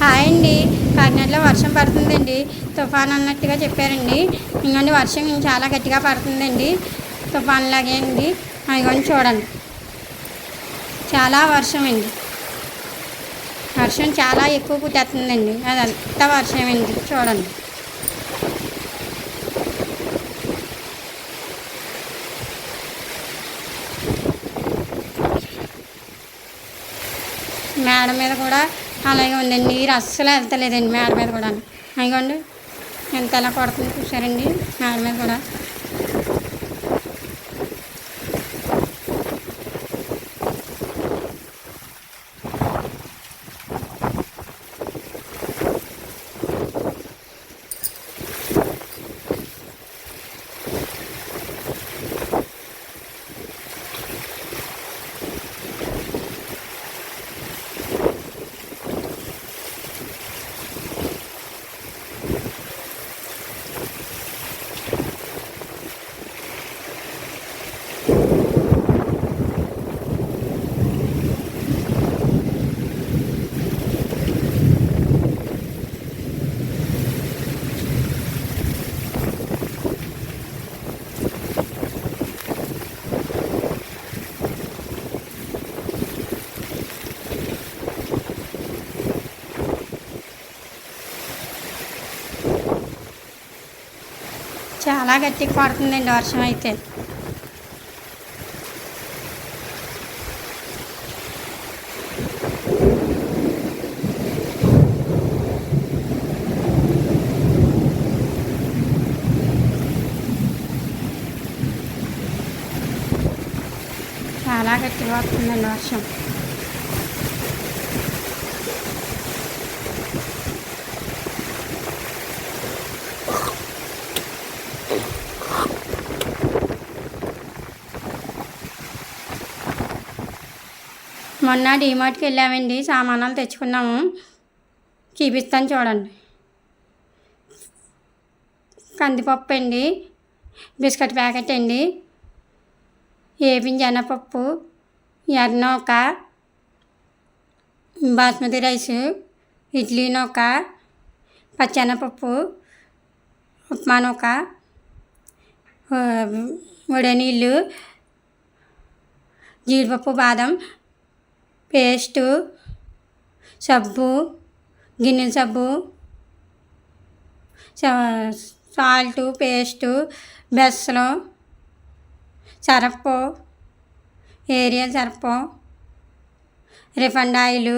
Hi అండి. కాకినాడలో వర్షం పడుతుందండి. తుఫాన్ అన్నట్టుగా చెప్పారండి. ఇంకోండి వర్షం చాలా గట్టిగా పడుతుందండి. తుఫాన్ లాగే అండి అదిగోండి చూడండి. చాలా వర్షం అండి వర్షం చాలా ఎక్కువ పుట్టేస్తుందండి అదంతా వర్షం అండి చూడండి. మేడ మీద కూడా అలాగే ఉందండి. నీరు అస్సలు వెళ్తలేదండి మేడ మీద కూడా అదిగోండి ఎంత ఎలా పడుతుంది చూసారండి మేడ మీద కూడా. చాలా గట్టిగా పడుతుందండి వర్షం అయితే. చాలా గట్టిగా పడుతుందండి వర్షం. మొన్న డీమార్ట్కి వెళ్ళామండి. సామానాలు తెచ్చుకున్నాము. చూపిస్తాను చూడండి. కందిపప్పు అండి. బిస్కెట్ ప్యాకెట్ అండి. ఏపిన జనపప్పు ఎర్రనూక బాస్మతి రైస్ ఇడ్లీ నౌక పచ్చెనపప్పు ఉప్మా నౌక వడనీళ్ళు జీడిపప్పు బాదం పేస్టు సబ్బు గిన్నెల సబ్బు సాల్టు పేస్టు బెస్సలు సరప్పు ఏరియల్ సరప్పు రిఫండ్ ఆయిల్